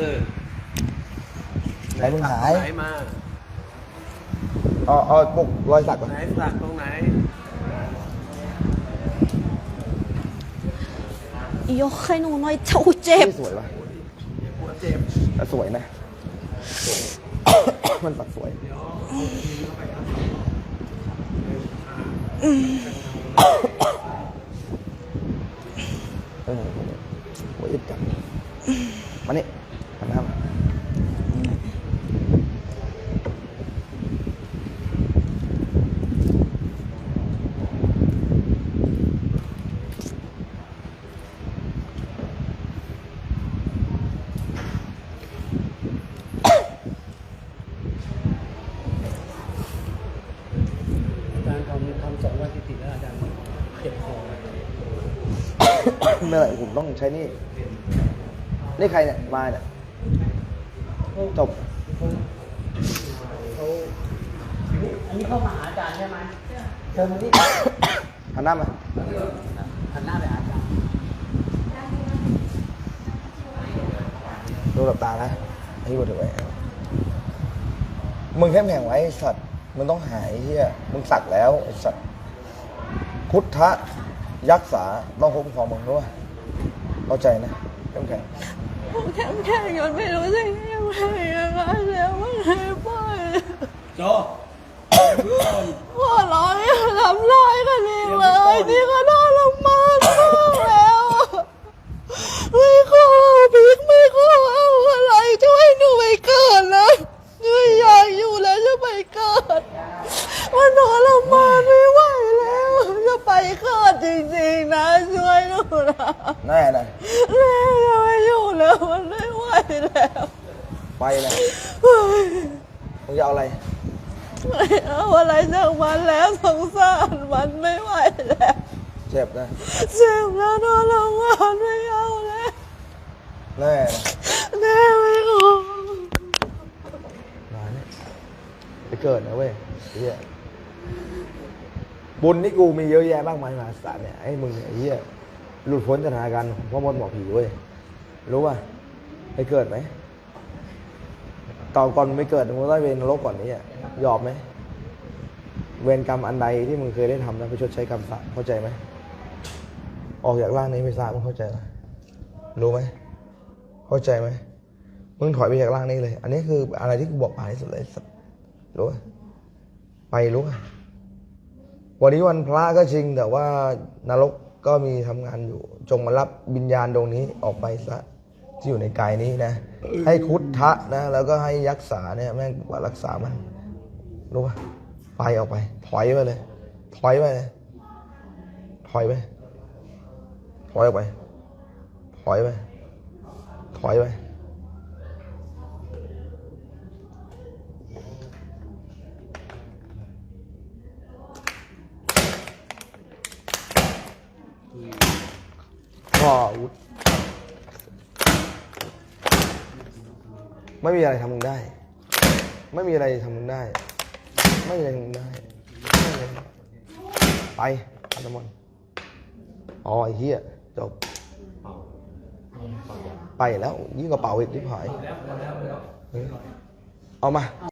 อไหนมึงหาย ไหนมาเอาเอาปกรอยสักก่อนไหนสักตรงไหน ยกให้หนูหน่อยเจ้าเจ็บ นี่สวยปะปวดเจ็บ แต่สวยนะ มันสักสวย เออหัวอึดจังมานี่มาห น้ามาอาจารย์ทำทำสองวันติดๆแล้วอาจารย์เจ็บคอไม่เป็นไรผมต้องใช้นี่ นี่ใครเนี่ย มาเนี่ย จบเขาอันนี้เข้ามาหาอาจารย์ใช่ไหมเชิญมาที่หันหน้ามาหันหน้าไปหาอาจารย์ดูหลับตานะไอ้กูถือไว้มึงเข้มแข็งไว้ไอ้สัตว์มึงต้องหายไอ้เฮียมึงสักแล้วไอ้สัตว์พุทธะยักษาต้องคุ้มครองมึงด้วยเข้าใจนะเข้มแข็งผมแข็งแข็งจนไม่รู้จะยังไงยังไงแล้วว่าไงพ่อ โจ พ่อร้อยทำร้ายกันเองเลยนี่ก็ทรมานมากแล้วไม่ขอพิกไม่ขอเอาอะไรช่วยหนูไปเกิดนะหนูอยากอยู่แล้วจะไปเกิดมันทรมานไม่ไหวแล้วจะไปเกิดจริงๆนะช่วยหนูนะ แน่นะแม่จะไม่อยู่แล้วมันไม่ไหวแล้วไปเลยเฮ้ยมึงจะเอาอะไรไม่เอาอะไรจากมันแล้วสงสารมันไม่ไหวแล้วเจ็บนะเจ็บแล้วนอนร้องไห้ไม่เอาแล้วแน่นะแม่ไม่ขอมาเนี่ยไปเกิดนะเว้ยไอ้เฮียบุญที่กูมีเยอะแยะมากมายมหาศาลเนี่ยไอ้มึงเนี่ยไอ้เฮีย หลุดพ้นจากสถานการณ์ของพ่อมดหมอผีเว้ยรู้ป่ะไปเกิดไหมตอนก่อนไม่เกิดมึงต้องเป็นนรกก่อนนี้อะยอมไหมเวรกรรมอันใดที่มึงเคยได้ทำแล้วไปชดใช้กรรมสามเข้าใจไหมออกจากร่างนี้ไม่ทราบมึงเข้าใจไหมรู้ไหมเข้าใจไหมมึงถอยไปจากร่างนี้เลย อันนี้คืออะไรที่กูบอกผ่านที่สุดเลยรู้ไหมไปรู้ไหมวันนี้วันพระก็จริงแต่ว่านรก ก็มีทำงานอยู่ จงมารับวิญญาณดวงนี้ออกไปซะที่อยู่ในกายนี้นะ ให้คุดทะนะ แล้วก็ให้ยักษาเนี่ยแม่งว่ารักษามัน รู้ป่ะไปออกไป ถอยไปเลย ถอยไปเลยถอยไป ถอยออกไป ถอยไป ถอยไป พ่ ออาวุธไม่มีอะไรทำมึงได้ ไม่มีอะไรทำมึงได้ ไม่มีอะไรทำมึงได้ไม่มีอะไรไปอัตมนอ๋อไอ้เหี้ยจบไปแล้วยิ่งกระเป๋าอีกที่ผายเออเอามา